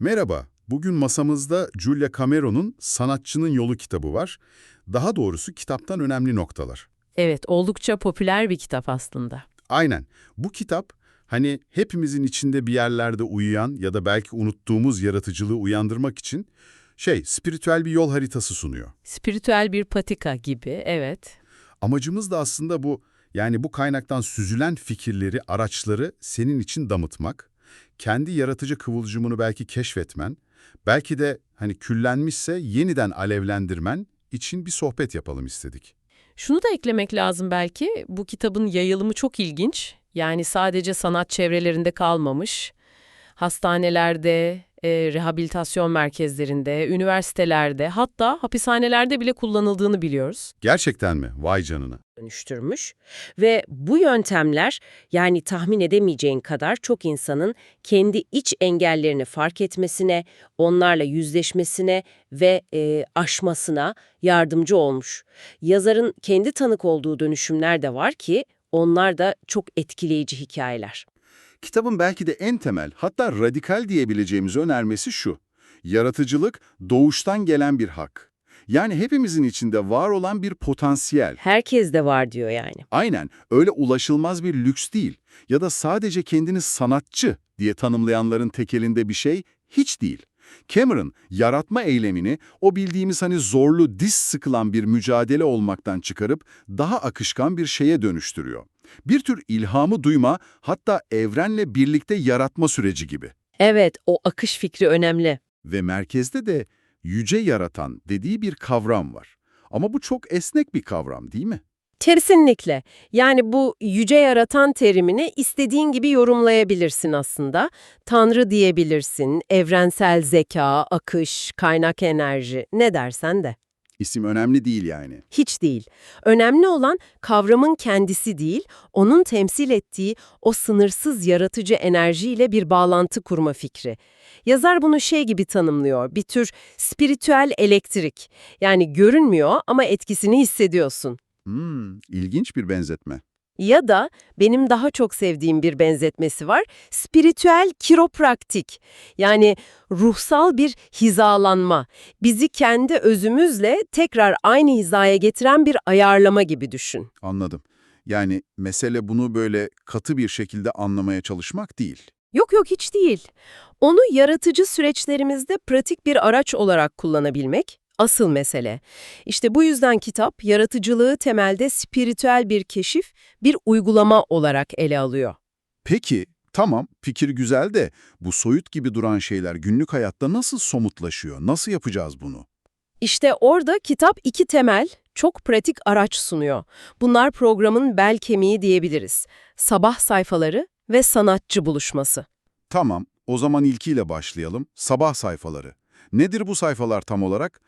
Merhaba, bugün masamızda Julia Cameron'un Sanatçının Yolu kitabı var. Daha doğrusu kitaptan önemli noktalar. Evet, oldukça popüler bir kitap aslında. Aynen, bu kitap hani hepimizin içinde bir yerlerde uyuyan ya da belki unuttuğumuz yaratıcılığı uyandırmak için şey, spiritüel bir yol haritası sunuyor. Spiritüel bir patika gibi, evet. Amacımız da aslında bu, yani bu kaynaktan süzülen fikirleri, araçları senin için damıtmak, kendi yaratıcı kıvılcımını belki keşfetmen, belki de hani küllenmişse yeniden alevlendirmen için bir sohbet yapalım istedik. Şunu da eklemek lazım belki, bu kitabın yayılımı çok ilginç. Yani sadece sanat çevrelerinde kalmamış. Hastanelerde, e, rehabilitasyon merkezlerinde, üniversitelerde, hatta hapishanelerde bile kullanıldığını biliyoruz. Gerçekten mi? Vay canına. dönüştürmüş ve bu yöntemler yani tahmin edemeyeceğin kadar çok insanın kendi iç engellerini fark etmesine, onlarla yüzleşmesine ve e, aşmasına yardımcı olmuş. Yazarın kendi tanık olduğu dönüşümler de var ki onlar da çok etkileyici hikayeler. Kitabın belki de en temel, hatta radikal diyebileceğimiz önermesi şu. Yaratıcılık doğuştan gelen bir hak. Yani hepimizin içinde var olan bir potansiyel. Herkes de var diyor yani. Aynen, öyle ulaşılmaz bir lüks değil. Ya da sadece kendini sanatçı diye tanımlayanların tekelinde bir şey hiç değil. Cameron, yaratma eylemini o bildiğimiz hani zorlu, diz sıkılan bir mücadele olmaktan çıkarıp daha akışkan bir şeye dönüştürüyor. Bir tür ilhamı duyma, hatta evrenle birlikte yaratma süreci gibi. Evet, o akış fikri önemli. Ve merkezde de yüce yaratan dediği bir kavram var. Ama bu çok esnek bir kavram değil mi? Kesinlikle. Yani bu yüce yaratan terimini istediğin gibi yorumlayabilirsin aslında. Tanrı diyebilirsin, evrensel zeka, akış, kaynak enerji ne dersen de. İsim önemli değil yani. Hiç değil. Önemli olan kavramın kendisi değil, onun temsil ettiği o sınırsız yaratıcı enerjiyle bir bağlantı kurma fikri. Yazar bunu şey gibi tanımlıyor, bir tür spiritüel elektrik. Yani görünmüyor ama etkisini hissediyorsun. Hmm, ilginç bir benzetme. Ya da benim daha çok sevdiğim bir benzetmesi var. Spiritüel kiropraktik. Yani ruhsal bir hizalanma. Bizi kendi özümüzle tekrar aynı hizaya getiren bir ayarlama gibi düşün. Anladım. Yani mesele bunu böyle katı bir şekilde anlamaya çalışmak değil. Yok yok hiç değil. Onu yaratıcı süreçlerimizde pratik bir araç olarak kullanabilmek asıl mesele. İşte bu yüzden kitap yaratıcılığı temelde spiritüel bir keşif, bir uygulama olarak ele alıyor. Peki, tamam fikir güzel de bu soyut gibi duran şeyler günlük hayatta nasıl somutlaşıyor? Nasıl yapacağız bunu? İşte orada kitap iki temel, çok pratik araç sunuyor. Bunlar programın bel kemiği diyebiliriz. Sabah sayfaları ve sanatçı buluşması. Tamam, o zaman ilkiyle başlayalım. Sabah sayfaları. Nedir bu sayfalar tam olarak?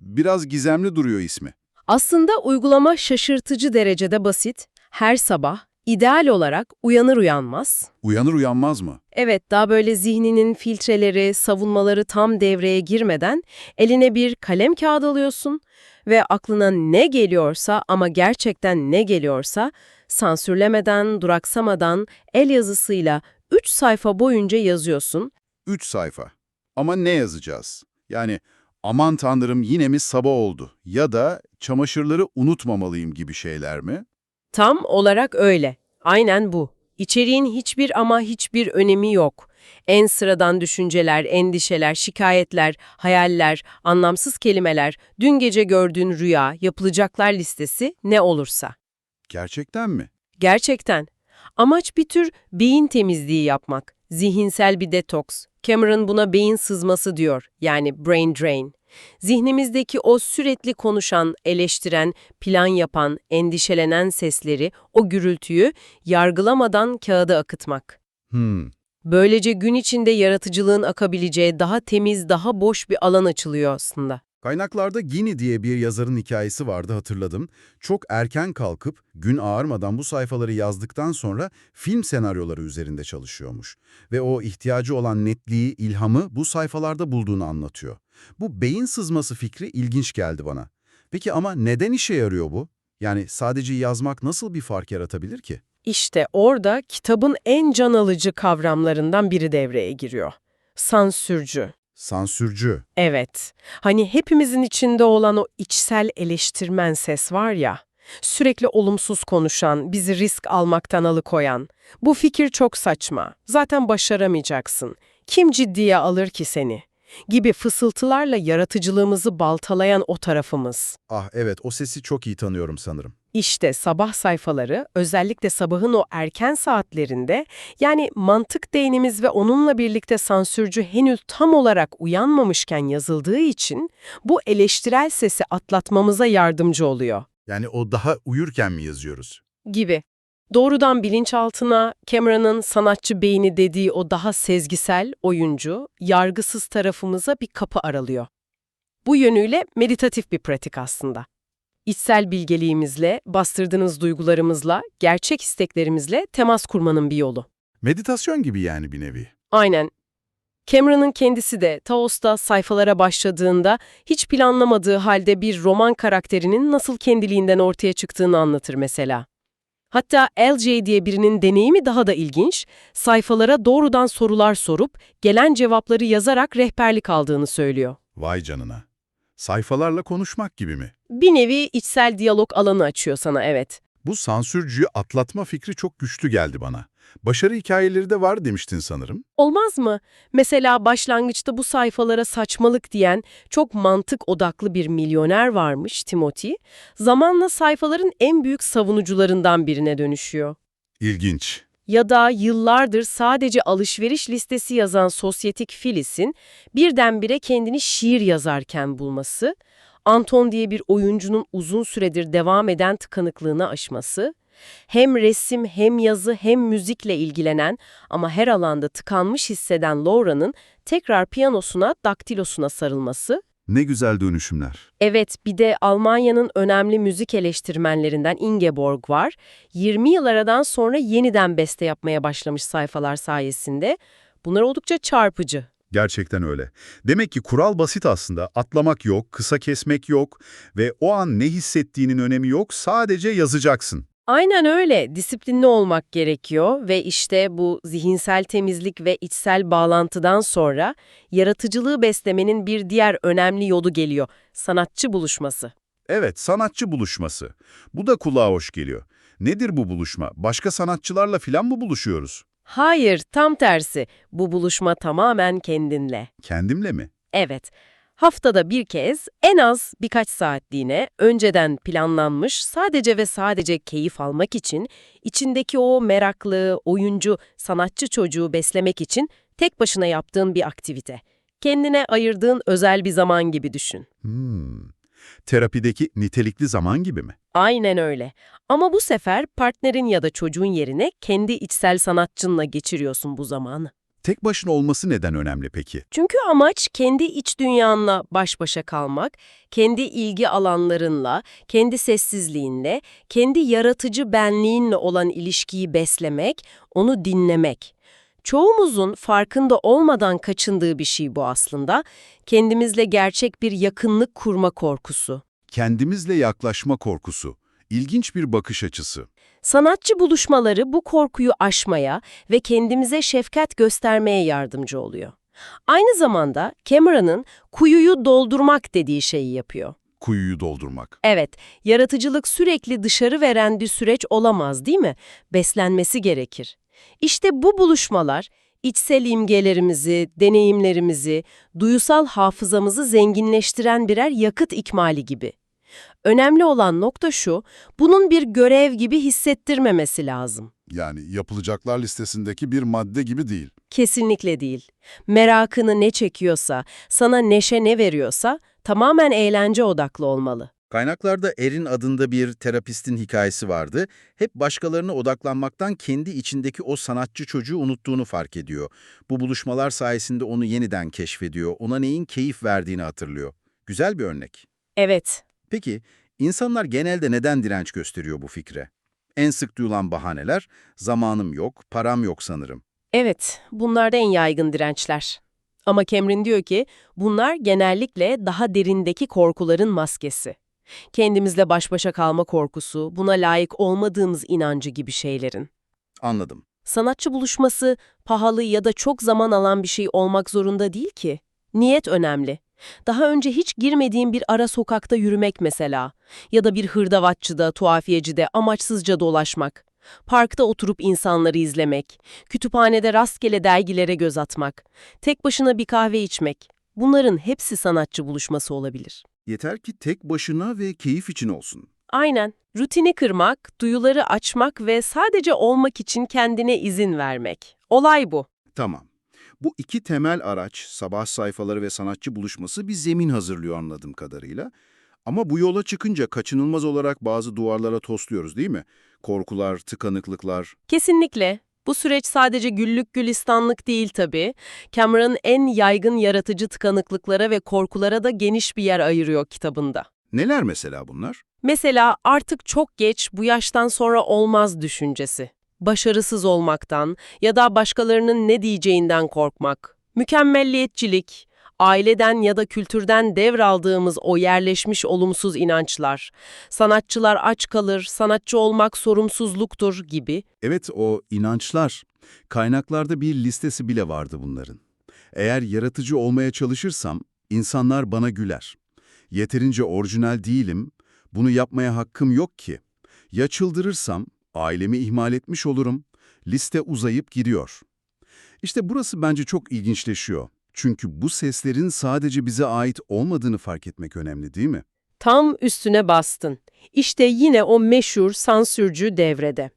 Biraz gizemli duruyor ismi. Aslında uygulama şaşırtıcı derecede basit. Her sabah, ideal olarak uyanır uyanmaz. Uyanır uyanmaz mı? Evet, daha böyle zihninin filtreleri, savunmaları tam devreye girmeden eline bir kalem kağıdı alıyorsun ve aklına ne geliyorsa ama gerçekten ne geliyorsa sansürlemeden, duraksamadan el yazısıyla 3 sayfa boyunca yazıyorsun. Üç sayfa. Ama ne yazacağız? Yani aman tanrım yine mi sabah oldu? Ya da çamaşırları unutmamalıyım gibi şeyler mi? Tam olarak öyle. Aynen bu. İçeriğin hiçbir ama hiçbir önemi yok. En sıradan düşünceler, endişeler, şikayetler, hayaller, anlamsız kelimeler, dün gece gördüğün rüya, yapılacaklar listesi ne olursa. Gerçekten mi? Gerçekten. Amaç bir tür beyin temizliği yapmak. Zihinsel bir detoks. Cameron buna beyin sızması diyor. Yani brain drain. Zihnimizdeki o sürekli konuşan, eleştiren, plan yapan, endişelenen sesleri, o gürültüyü yargılamadan kağıda akıtmak. Hmm. Böylece gün içinde yaratıcılığın akabileceği daha temiz, daha boş bir alan açılıyor aslında. Kaynaklarda Gini diye bir yazarın hikayesi vardı hatırladım. Çok erken kalkıp gün ağarmadan bu sayfaları yazdıktan sonra film senaryoları üzerinde çalışıyormuş. Ve o ihtiyacı olan netliği, ilhamı bu sayfalarda bulduğunu anlatıyor. Bu beyin sızması fikri ilginç geldi bana. Peki ama neden işe yarıyor bu? Yani sadece yazmak nasıl bir fark yaratabilir ki? İşte orada kitabın en can alıcı kavramlarından biri devreye giriyor. Sansürcü. Sansürcü. Evet. Hani hepimizin içinde olan o içsel eleştirmen ses var ya, sürekli olumsuz konuşan, bizi risk almaktan alıkoyan. Bu fikir çok saçma. Zaten başaramayacaksın. Kim ciddiye alır ki seni? Gibi fısıltılarla yaratıcılığımızı baltalayan o tarafımız. Ah evet o sesi çok iyi tanıyorum sanırım. İşte sabah sayfaları özellikle sabahın o erken saatlerinde yani mantık değinimiz ve onunla birlikte sansürcü henüz tam olarak uyanmamışken yazıldığı için bu eleştirel sesi atlatmamıza yardımcı oluyor Yani o daha uyurken mi yazıyoruz? gibi. Doğrudan bilinçaltına Cameron'ın sanatçı beyni dediği o daha sezgisel, oyuncu, yargısız tarafımıza bir kapı aralıyor. Bu yönüyle meditatif bir pratik aslında. İçsel bilgeliğimizle, bastırdığınız duygularımızla, gerçek isteklerimizle temas kurmanın bir yolu. Meditasyon gibi yani bir nevi. Aynen. Cameron'ın kendisi de Taos'ta sayfalara başladığında hiç planlamadığı halde bir roman karakterinin nasıl kendiliğinden ortaya çıktığını anlatır mesela. Hatta LJ diye birinin deneyimi daha da ilginç, sayfalara doğrudan sorular sorup gelen cevapları yazarak rehberlik aldığını söylüyor. Vay canına. Sayfalarla konuşmak gibi mi? Bir nevi içsel diyalog alanı açıyor sana evet. Bu sansürcüyü atlatma fikri çok güçlü geldi bana. Başarı hikayeleri de var demiştin sanırım. Olmaz mı? Mesela başlangıçta bu sayfalara saçmalık diyen çok mantık odaklı bir milyoner varmış Timothy. Zamanla sayfaların en büyük savunucularından birine dönüşüyor. İlginç. Ya da yıllardır sadece alışveriş listesi yazan sosyetik Phyllis'in birdenbire kendini şiir yazarken bulması, Anton diye bir oyuncunun uzun süredir devam eden tıkanıklığını aşması, hem resim hem yazı hem müzikle ilgilenen ama her alanda tıkanmış hisseden Laura'nın tekrar piyanosuna, daktilosuna sarılması, Ne güzel dönüşümler. Evet, bir de Almanya'nın önemli müzik eleştirmenlerinden Ingeborg var. 20 yıl aradan sonra yeniden beste yapmaya başlamış sayfalar sayesinde. Bunlar oldukça çarpıcı. Gerçekten öyle. Demek ki kural basit aslında. Atlamak yok, kısa kesmek yok ve o an ne hissettiğinin önemi yok, sadece yazacaksın. Aynen öyle. Disiplinli olmak gerekiyor ve işte bu zihinsel temizlik ve içsel bağlantıdan sonra yaratıcılığı beslemenin bir diğer önemli yolu geliyor. Sanatçı buluşması. Evet, sanatçı buluşması. Bu da kulağa hoş geliyor. Nedir bu buluşma? Başka sanatçılarla filan mı buluşuyoruz? Hayır, tam tersi. Bu buluşma tamamen kendinle. Kendimle mi? Evet, haftada bir kez en az birkaç saatliğine önceden planlanmış sadece ve sadece keyif almak için içindeki o meraklı, oyuncu, sanatçı çocuğu beslemek için tek başına yaptığın bir aktivite. Kendine ayırdığın özel bir zaman gibi düşün. Hmm. Terapideki nitelikli zaman gibi mi? Aynen öyle. Ama bu sefer partnerin ya da çocuğun yerine kendi içsel sanatçınla geçiriyorsun bu zamanı. Tek başına olması neden önemli peki? Çünkü amaç kendi iç dünyanla baş başa kalmak, kendi ilgi alanlarınla, kendi sessizliğinle, kendi yaratıcı benliğinle olan ilişkiyi beslemek, onu dinlemek. Çoğumuzun farkında olmadan kaçındığı bir şey bu aslında. Kendimizle gerçek bir yakınlık kurma korkusu. Kendimizle yaklaşma korkusu. İlginç bir bakış açısı. Sanatçı buluşmaları bu korkuyu aşmaya ve kendimize şefkat göstermeye yardımcı oluyor. Aynı zamanda Cameron'ın kuyuyu doldurmak dediği şeyi yapıyor. Kuyuyu doldurmak. Evet, yaratıcılık sürekli dışarı veren bir süreç olamaz değil mi? Beslenmesi gerekir. İşte bu buluşmalar, içsel imgelerimizi, deneyimlerimizi, duyusal hafızamızı zenginleştiren birer yakıt ikmali gibi. Önemli olan nokta şu, bunun bir görev gibi hissettirmemesi lazım. Yani yapılacaklar listesindeki bir madde gibi değil. Kesinlikle değil. Merakını ne çekiyorsa, sana neşe ne veriyorsa tamamen eğlence odaklı olmalı. Kaynaklarda Erin adında bir terapistin hikayesi vardı. Hep başkalarına odaklanmaktan kendi içindeki o sanatçı çocuğu unuttuğunu fark ediyor. Bu buluşmalar sayesinde onu yeniden keşfediyor, ona neyin keyif verdiğini hatırlıyor. Güzel bir örnek. Evet, Peki, insanlar genelde neden direnç gösteriyor bu fikre? En sık duyulan bahaneler, zamanım yok, param yok sanırım. Evet, bunlar da en yaygın dirençler. Ama Cameron diyor ki bunlar genellikle daha derindeki korkuların maskesi. Kendimizle baş başa kalma korkusu, buna layık olmadığımız inancı gibi şeylerin. Anladım. Sanatçı buluşması pahalı ya da çok zaman alan bir şey olmak zorunda değil ki. Niyet önemli. Daha önce hiç girmediğin bir ara sokakta yürümek mesela. Ya da bir hırdavatçıda, tuhafiyecide amaçsızca dolaşmak. Parkta oturup insanları izlemek. Kütüphanede rastgele dergilere göz atmak. Tek başına bir kahve içmek. Bunların hepsi sanatçı buluşması olabilir. Yeter ki tek başına ve keyif için olsun. Aynen. Rutini kırmak, duyuları açmak ve sadece olmak için kendine izin vermek. Olay bu. Tamam. Bu iki temel araç, sabah sayfaları ve sanatçı buluşması bir zemin hazırlıyor anladığım kadarıyla. Ama bu yola çıkınca kaçınılmaz olarak bazı duvarlara tosluyoruz değil mi? Korkular, tıkanıklıklar. Kesinlikle. Bu süreç sadece güllük gülistanlık değil tabii. Cameron en yaygın yaratıcı tıkanıklıklara ve korkulara da geniş bir yer ayırıyor kitabında. Neler mesela bunlar? Mesela artık çok geç bu yaştan sonra olmaz düşüncesi. Başarısız olmaktan ya da başkalarının ne diyeceğinden korkmak. Mükemmelliyetçilik, aileden ya da kültürden devraldığımız o yerleşmiş olumsuz inançlar. Sanatçılar aç kalır, sanatçı olmak sorumsuzluktur gibi. Evet o inançlar. Kaynaklarda bir listesi bile vardı bunların. Eğer yaratıcı olmaya çalışırsam insanlar bana güler. Yeterince orijinal değilim, bunu yapmaya hakkım yok ki. Ya çıldırırsam ailemi ihmal etmiş olurum. Liste uzayıp gidiyor. İşte burası bence çok ilginçleşiyor. Çünkü bu seslerin sadece bize ait olmadığını fark etmek önemli değil mi? Tam üstüne bastın. İşte yine o meşhur sansürcü devrede.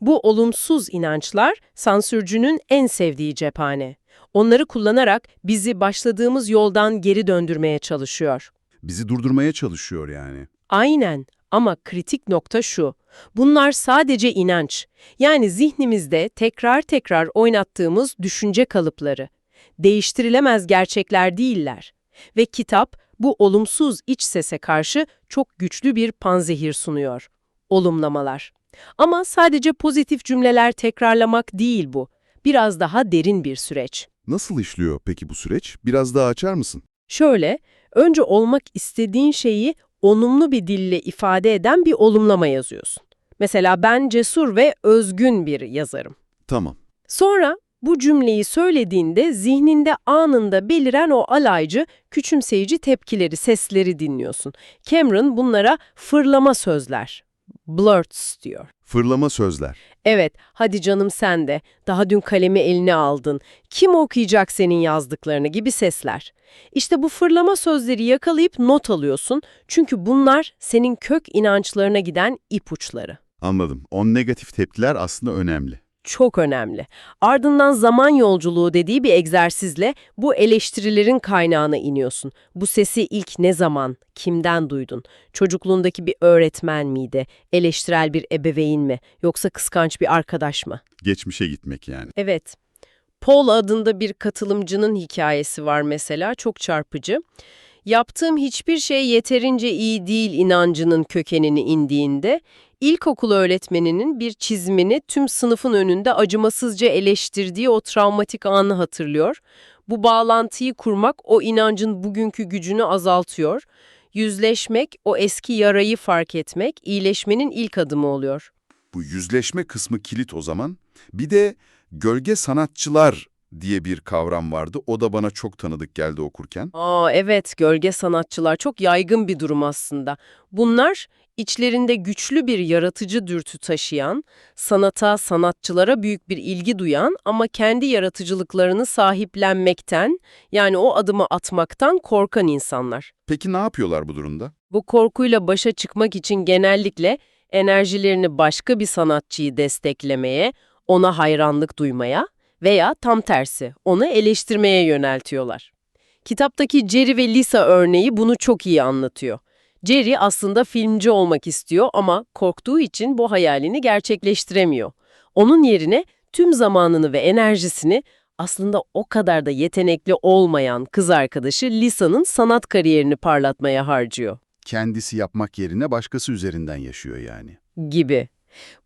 Bu olumsuz inançlar sansürcünün en sevdiği cephane. Onları kullanarak bizi başladığımız yoldan geri döndürmeye çalışıyor. Bizi durdurmaya çalışıyor yani. Aynen ama kritik nokta şu. Bunlar sadece inanç. Yani zihnimizde tekrar tekrar oynattığımız düşünce kalıpları. Değiştirilemez gerçekler değiller. Ve kitap bu olumsuz iç sese karşı çok güçlü bir panzehir sunuyor. Olumlamalar. Ama sadece pozitif cümleler tekrarlamak değil bu. Biraz daha derin bir süreç. Nasıl işliyor peki bu süreç? Biraz daha açar mısın? Şöyle, önce olmak istediğin şeyi olumlu bir dille ifade eden bir olumlama yazıyorsun. Mesela ben cesur ve özgün bir yazarım. Tamam. Sonra bu cümleyi söylediğinde zihninde anında beliren o alaycı, küçümseyici tepkileri, sesleri dinliyorsun. Cameron bunlara fırlama sözler, blurts diyor. Fırlama sözler. Evet, hadi canım sen de. Daha dün kalemi eline aldın. Kim okuyacak senin yazdıklarını gibi sesler. İşte bu fırlama sözleri yakalayıp not alıyorsun. Çünkü bunlar senin kök inançlarına giden ipuçları. Anladım. O negatif tepkiler aslında önemli. Çok önemli. Ardından zaman yolculuğu dediği bir egzersizle bu eleştirilerin kaynağına iniyorsun. Bu sesi ilk ne zaman, kimden duydun? Çocukluğundaki bir öğretmen miydi? Eleştirel bir ebeveyn mi? Yoksa kıskanç bir arkadaş mı? Geçmişe gitmek yani. Evet. Paul adında bir katılımcının hikayesi var mesela, çok çarpıcı. Yaptığım hiçbir şey yeterince iyi değil inancının kökenini indiğinde, ilkokul öğretmeninin bir çizimini tüm sınıfın önünde acımasızca eleştirdiği o travmatik anı hatırlıyor. Bu bağlantıyı kurmak o inancın bugünkü gücünü azaltıyor. Yüzleşmek, o eski yarayı fark etmek, iyileşmenin ilk adımı oluyor. Bu yüzleşme kısmı kilit o zaman. Bir de gölge sanatçılar diye bir kavram vardı. O da bana çok tanıdık geldi okurken. Aa evet, gölge sanatçılar çok yaygın bir durum aslında. Bunlar içlerinde güçlü bir yaratıcı dürtü taşıyan, sanata, sanatçılara büyük bir ilgi duyan ama kendi yaratıcılıklarını sahiplenmekten, yani o adımı atmaktan korkan insanlar. Peki ne yapıyorlar bu durumda? Bu korkuyla başa çıkmak için genellikle enerjilerini başka bir sanatçıyı desteklemeye, ona hayranlık duymaya veya tam tersi onu eleştirmeye yöneltiyorlar. Kitaptaki Jerry ve Lisa örneği bunu çok iyi anlatıyor. Jerry aslında filmci olmak istiyor ama korktuğu için bu hayalini gerçekleştiremiyor. Onun yerine tüm zamanını ve enerjisini aslında o kadar da yetenekli olmayan kız arkadaşı Lisa'nın sanat kariyerini parlatmaya harcıyor Kendisi yapmak yerine başkası üzerinden yaşıyor yani. gibi.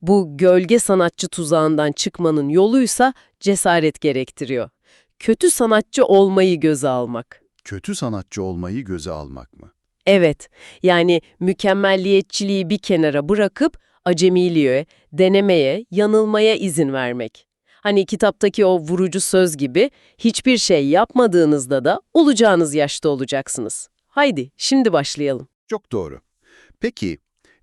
Bu gölge sanatçı tuzağından çıkmanın yoluysa cesaret gerektiriyor. Kötü sanatçı olmayı göze almak. Kötü sanatçı olmayı göze almak mı? Evet, yani mükemmelliyetçiliği bir kenara bırakıp acemiliğe, denemeye, yanılmaya izin vermek. Hani kitaptaki o vurucu söz gibi hiçbir şey yapmadığınızda da olacağınız yaşta olacaksınız. Haydi şimdi başlayalım. Çok doğru. Peki,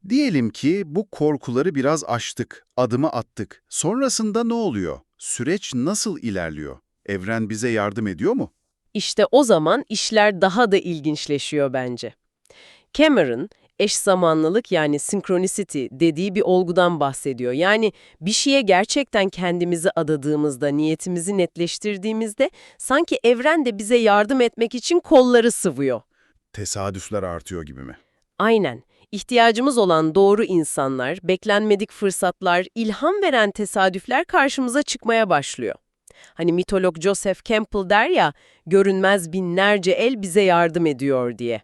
diyelim ki bu korkuları biraz aştık, adımı attık. Sonrasında ne oluyor? Süreç nasıl ilerliyor? Evren bize yardım ediyor mu? İşte o zaman işler daha da ilginçleşiyor bence. Cameron, eş zamanlılık yani synchronicity dediği bir olgudan bahsediyor. Yani bir şeye gerçekten kendimizi adadığımızda, niyetimizi netleştirdiğimizde sanki evren de bize yardım etmek için kolları sıvıyor. Tesadüfler artıyor gibi mi? Aynen. İhtiyacımız olan doğru insanlar, beklenmedik fırsatlar, ilham veren tesadüfler karşımıza çıkmaya başlıyor. Hani mitolog Joseph Campbell der ya, görünmez binlerce el bize yardım ediyor diye.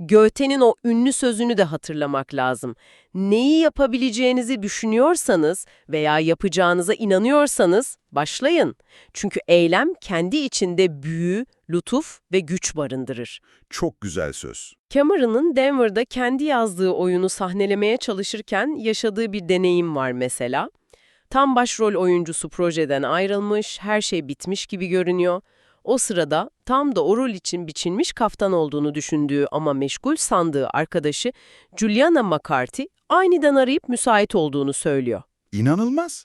Goethe'nin o ünlü sözünü de hatırlamak lazım. Neyi yapabileceğinizi düşünüyorsanız veya yapacağınıza inanıyorsanız başlayın. Çünkü eylem kendi içinde büyü, lütuf ve güç barındırır. Çok güzel söz. Cameron'ın Denver'da kendi yazdığı oyunu sahnelemeye çalışırken yaşadığı bir deneyim var mesela. Tam başrol oyuncusu projeden ayrılmış, her şey bitmiş gibi görünüyor. O sırada tam da o rol için biçilmiş kaftan olduğunu düşündüğü ama meşgul sandığı arkadaşı Juliana McCarthy aniden arayıp müsait olduğunu söylüyor. İnanılmaz.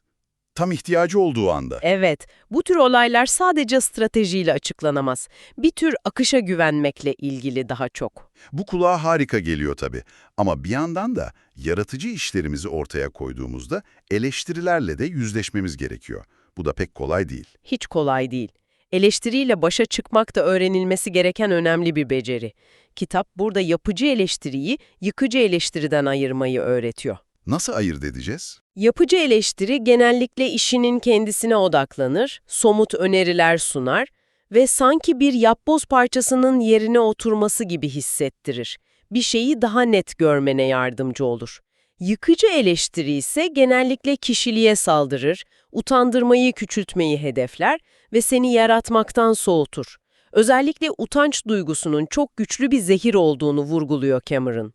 Tam ihtiyacı olduğu anda. Evet, bu tür olaylar sadece stratejiyle açıklanamaz. Bir tür akışa güvenmekle ilgili daha çok. Bu kulağa harika geliyor tabii. Ama bir yandan da yaratıcı işlerimizi ortaya koyduğumuzda eleştirilerle de yüzleşmemiz gerekiyor. Bu da pek kolay değil. Hiç kolay değil. Eleştiriyle başa çıkmak da öğrenilmesi gereken önemli bir beceri. Kitap burada yapıcı eleştiriyi yıkıcı eleştiriden ayırmayı öğretiyor. Nasıl ayırt edeceğiz? Yapıcı eleştiri genellikle işinin kendisine odaklanır, somut öneriler sunar ve sanki bir yapboz parçasının yerine oturması gibi hissettirir. Bir şeyi daha net görmene yardımcı olur. Yıkıcı eleştiri ise genellikle kişiliğe saldırır, utandırmayı küçültmeyi hedefler ve seni yaratmaktan soğutur. Özellikle utanç duygusunun çok güçlü bir zehir olduğunu vurguluyor Cameron.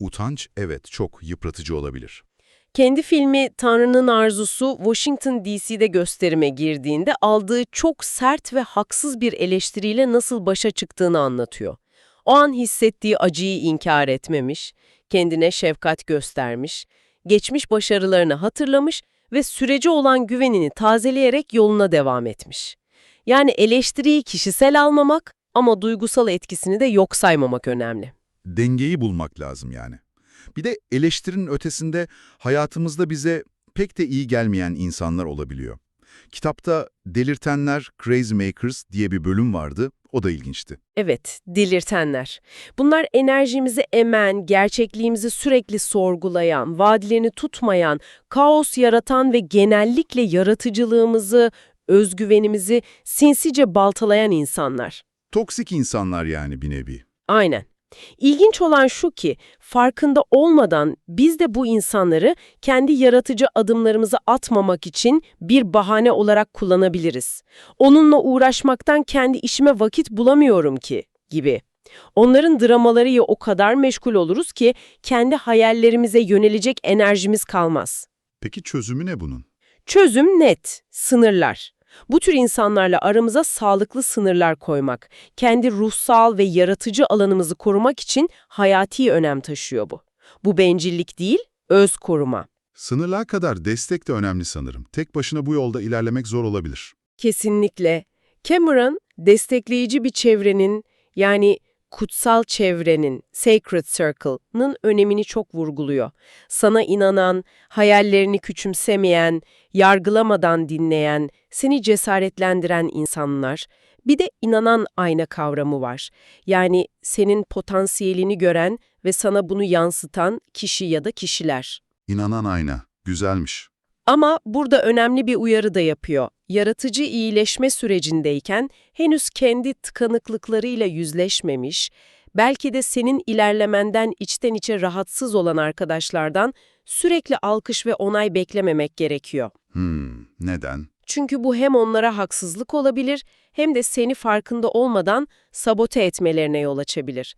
Utanç evet çok yıpratıcı olabilir. Kendi filmi Tanrı'nın Arzusu Washington DC'de gösterime girdiğinde aldığı çok sert ve haksız bir eleştiriyle nasıl başa çıktığını anlatıyor. O an hissettiği acıyı inkar etmemiş, kendine şefkat göstermiş, geçmiş başarılarını hatırlamış ve sürece olan güvenini tazeleyerek yoluna devam etmiş. Yani eleştiriyi kişisel almamak ama duygusal etkisini de yok saymamak önemli. Dengeyi bulmak lazım yani. Bir de eleştirinin ötesinde hayatımızda bize pek de iyi gelmeyen insanlar olabiliyor. Kitapta Delirtenler, Crazy Makers diye bir bölüm vardı. O da ilginçti. Evet, delirtenler. Bunlar enerjimizi emen, gerçekliğimizi sürekli sorgulayan, vaadilerini tutmayan, kaos yaratan ve genellikle yaratıcılığımızı, özgüvenimizi sinsice baltalayan insanlar. Toksik insanlar yani bir nevi. Aynen. İlginç olan şu ki, farkında olmadan biz de bu insanları kendi yaratıcı adımlarımızı atmamak için bir bahane olarak kullanabiliriz. Onunla uğraşmaktan kendi işime vakit bulamıyorum ki gibi. Onların dramalarıyla o kadar meşgul oluruz ki kendi hayallerimize yönelecek enerjimiz kalmaz. Peki çözümü ne bunun? Çözüm net, sınırlar. Bu tür insanlarla aramıza sağlıklı sınırlar koymak, kendi ruhsal ve yaratıcı alanımızı korumak için hayati önem taşıyor bu. Bu bencillik değil, öz koruma. Sınırlığa kadar destek de önemli sanırım. Tek başına bu yolda ilerlemek zor olabilir. Kesinlikle. Cameron, destekleyici bir çevrenin, yani kutsal çevrenin, sacred circle'nın önemini çok vurguluyor. Sana inanan, hayallerini küçümsemeyen, yargılamadan dinleyen, seni cesaretlendiren insanlar. Bir de inanan ayna kavramı var. Yani senin potansiyelini gören ve sana bunu yansıtan kişi ya da kişiler. İnanan ayna. Güzelmiş. Ama burada önemli bir uyarı da yapıyor. Yaratıcı iyileşme sürecindeyken henüz kendi tıkanıklıklarıyla yüzleşmemiş, belki de senin ilerlemenden içten içe rahatsız olan arkadaşlardan sürekli alkış ve onay beklememek gerekiyor. Hmm, neden? Çünkü bu hem onlara haksızlık olabilir hem de seni farkında olmadan sabote etmelerine yol açabilir.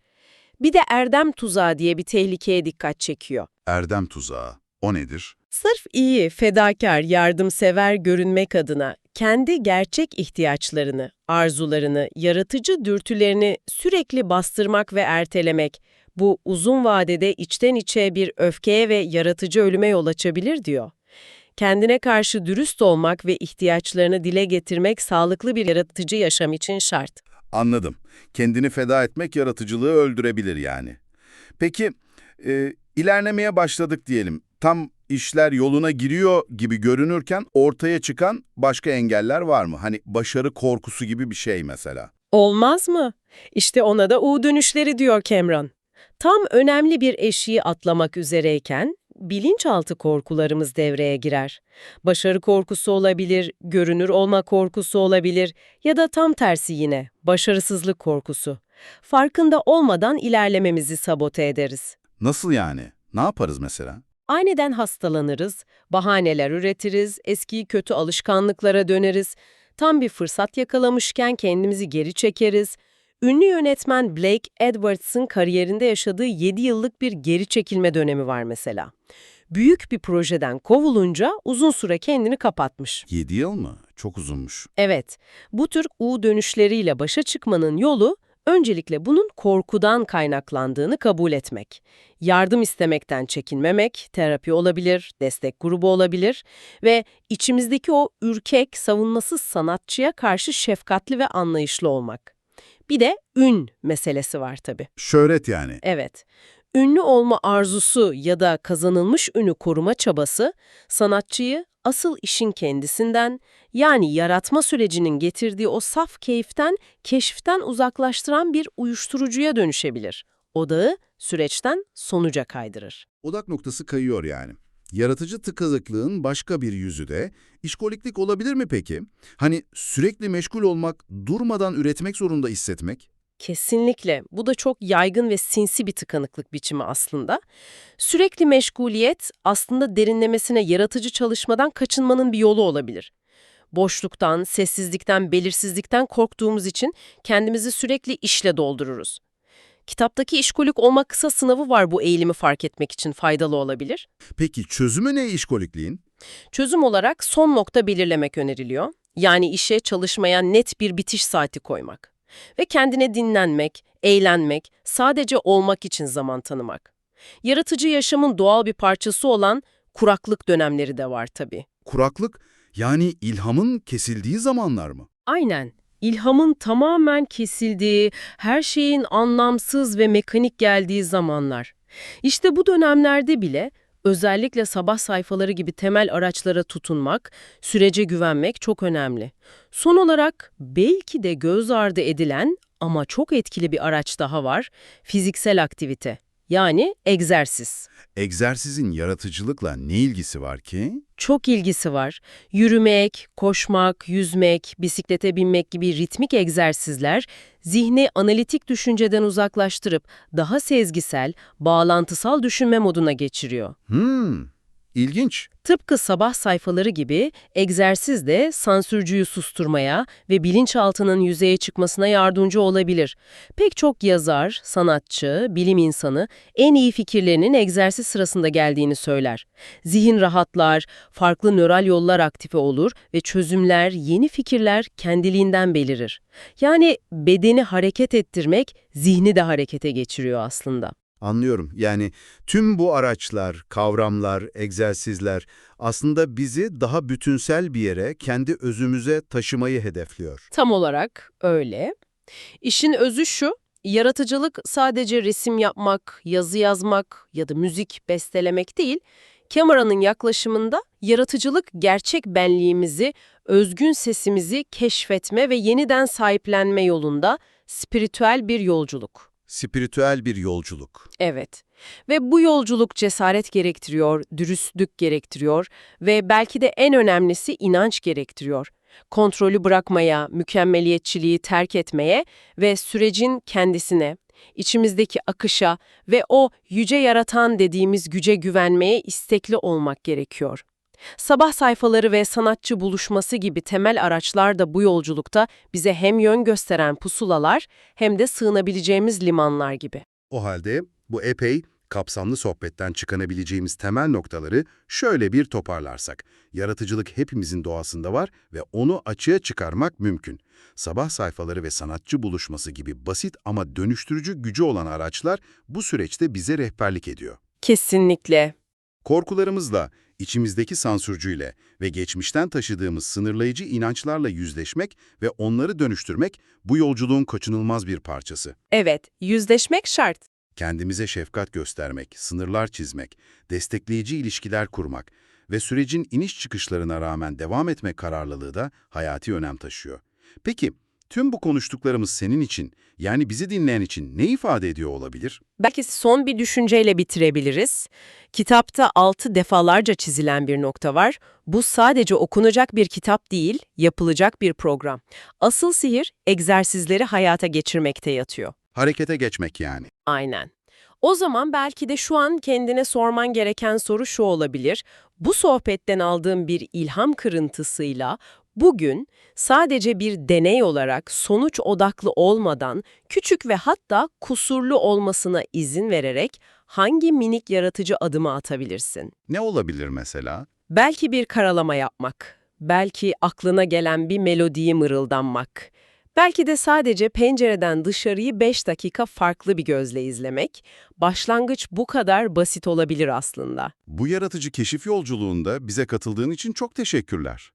Bir de erdem tuzağı diye bir tehlikeye dikkat çekiyor. Erdem tuzağı. O nedir? Sırf iyi, fedakar, yardımsever görünmek adına kendi gerçek ihtiyaçlarını, arzularını, yaratıcı dürtülerini sürekli bastırmak ve ertelemek, bu uzun vadede içten içe bir öfkeye ve yaratıcı ölüme yol açabilir diyor. Kendine karşı dürüst olmak ve ihtiyaçlarını dile getirmek sağlıklı bir yaratıcı yaşam için şart. Anladım. Kendini feda etmek yaratıcılığı öldürebilir yani. Peki, e, ilerlemeye başladık diyelim. Tam işler yoluna giriyor gibi görünürken ortaya çıkan başka engeller var mı? Hani başarı korkusu gibi bir şey mesela. Olmaz mı? İşte ona da U dönüşleri diyor Cameron. Tam önemli bir eşiği atlamak üzereyken bilinçaltı korkularımız devreye girer. Başarı korkusu olabilir, görünür olma korkusu olabilir ya da tam tersi yine başarısızlık korkusu. Farkında olmadan ilerlememizi sabote ederiz. Nasıl yani? Ne yaparız mesela? Aniden hastalanırız, bahaneler üretiriz, eski kötü alışkanlıklara döneriz, tam bir fırsat yakalamışken kendimizi geri çekeriz. Ünlü yönetmen Blake Edwards'ın kariyerinde yaşadığı 7 yıllık bir geri çekilme dönemi var mesela. Büyük bir projeden kovulunca uzun süre kendini kapatmış. 7 yıl mı? Çok uzunmuş. Evet, bu tür U dönüşleriyle başa çıkmanın yolu öncelikle bunun korkudan kaynaklandığını kabul etmek. Yardım istemekten çekinmemek, terapi olabilir, destek grubu olabilir ve içimizdeki o ürkek, savunmasız sanatçıya karşı şefkatli ve anlayışlı olmak. Bir de ün meselesi var tabii. Şöhret yani. Evet. Ünlü olma arzusu ya da kazanılmış ünü koruma çabası sanatçıyı asıl işin kendisinden yani yaratma sürecinin getirdiği o saf keyiften, keşiften uzaklaştıran bir uyuşturucuya dönüşebilir. Odağı süreçten sonuca kaydırır. Odak noktası kayıyor yani. Yaratıcı tıkanıklığın başka bir yüzü de işkoliklik olabilir mi peki? Hani sürekli meşgul olmak, durmadan üretmek zorunda hissetmek? Kesinlikle. Bu da çok yaygın ve sinsi bir tıkanıklık biçimi aslında. Sürekli meşguliyet aslında derinlemesine yaratıcı çalışmadan kaçınmanın bir yolu olabilir. Boşluktan, sessizlikten, belirsizlikten korktuğumuz için kendimizi sürekli işle doldururuz. Kitaptaki işkolik olma kısa sınavı var bu eğilimi fark etmek için faydalı olabilir. Peki çözümü ne işkolikliğin? Çözüm olarak son nokta belirlemek öneriliyor. Yani işe çalışmaya net bir bitiş saati koymak. Ve kendine dinlenmek, eğlenmek, sadece olmak için zaman tanımak. Yaratıcı yaşamın doğal bir parçası olan kuraklık dönemleri de var tabii. Kuraklık, yani ilhamın kesildiği zamanlar mı? Aynen. İlhamın tamamen kesildiği, her şeyin anlamsız ve mekanik geldiği zamanlar. İşte bu dönemlerde bile özellikle sabah sayfaları gibi temel araçlara tutunmak, sürece güvenmek çok önemli. Son olarak belki de göz ardı edilen ama çok etkili bir araç daha var, fiziksel aktivite. Yani egzersiz. Egzersizin yaratıcılıkla ne ilgisi var ki? Çok ilgisi var. Yürümek, koşmak, yüzmek, bisiklete binmek gibi ritmik egzersizler zihni analitik düşünceden uzaklaştırıp daha sezgisel, bağlantısal düşünme moduna geçiriyor. Hmm, ilginç. Tıpkı sabah sayfaları gibi egzersiz de sansürcüyü susturmaya ve bilinçaltının yüzeye çıkmasına yardımcı olabilir. Pek çok yazar, sanatçı, bilim insanı en iyi fikirlerinin egzersiz sırasında geldiğini söyler. Zihin rahatlar, farklı nöral yollar aktive olur ve çözümler, yeni fikirler kendiliğinden belirir. Yani bedeni hareket ettirmek zihni de harekete geçiriyor aslında. Anlıyorum. Yani tüm bu araçlar, kavramlar, egzersizler aslında bizi daha bütünsel bir yere, kendi özümüze taşımayı hedefliyor. Tam olarak öyle. İşin özü şu, yaratıcılık sadece resim yapmak, yazı yazmak ya da müzik bestelemek değil, Cameron'ın yaklaşımında yaratıcılık gerçek benliğimizi, özgün sesimizi keşfetme ve yeniden sahiplenme yolunda spiritüel bir yolculuk. Spiritüel bir yolculuk. Evet. Ve bu yolculuk cesaret gerektiriyor, dürüstlük gerektiriyor ve belki de en önemlisi inanç gerektiriyor. Kontrolü bırakmaya, mükemmeliyetçiliği terk etmeye ve sürecin kendisine, içimizdeki akışa ve o yüce yaratan dediğimiz güce güvenmeye istekli olmak gerekiyor. Sabah sayfaları ve sanatçı buluşması gibi temel araçlar da bu yolculukta bize hem yön gösteren pusulalar hem de sığınabileceğimiz limanlar gibi. O halde bu epey Kapsamlı sohbetten çıkanabileceğimiz temel noktaları şöyle bir toparlarsak. Yaratıcılık hepimizin doğasında var ve onu açığa çıkarmak mümkün. Sabah sayfaları ve sanatçı buluşması gibi basit ama dönüştürücü gücü olan araçlar bu süreçte bize rehberlik ediyor. Kesinlikle. Korkularımızla, içimizdeki sansürcüyle ve geçmişten taşıdığımız sınırlayıcı inançlarla yüzleşmek ve onları dönüştürmek bu yolculuğun kaçınılmaz bir parçası. Evet, yüzleşmek şart. Kendimize şefkat göstermek, sınırlar çizmek, destekleyici ilişkiler kurmak ve sürecin iniş çıkışlarına rağmen devam etme kararlılığı da hayati önem taşıyor. Peki, tüm bu konuştuklarımız senin için, yani bizi dinleyen için ne ifade ediyor olabilir? Belki son bir düşünceyle bitirebiliriz. Kitapta altı defalarca çizilen bir nokta var. Bu sadece okunacak bir kitap değil, yapılacak bir program. Asıl sihir, egzersizleri hayata geçirmekte yatıyor. Harekete geçmek yani. Aynen. O zaman belki de şu an kendine sorman gereken soru şu olabilir. Bu sohbetten aldığım bir ilham kırıntısıyla bugün sadece bir deney olarak sonuç odaklı olmadan küçük ve hatta kusurlu olmasına izin vererek hangi minik yaratıcı adımı atabilirsin? Ne olabilir mesela? Belki bir karalama yapmak, belki aklına gelen bir melodiyi mırıldanmak, belki de sadece pencereden dışarıyı 5 dakika farklı bir gözle izlemek. Başlangıç bu kadar basit olabilir aslında. Bu yaratıcı keşif yolculuğunda bize katıldığın için çok teşekkürler.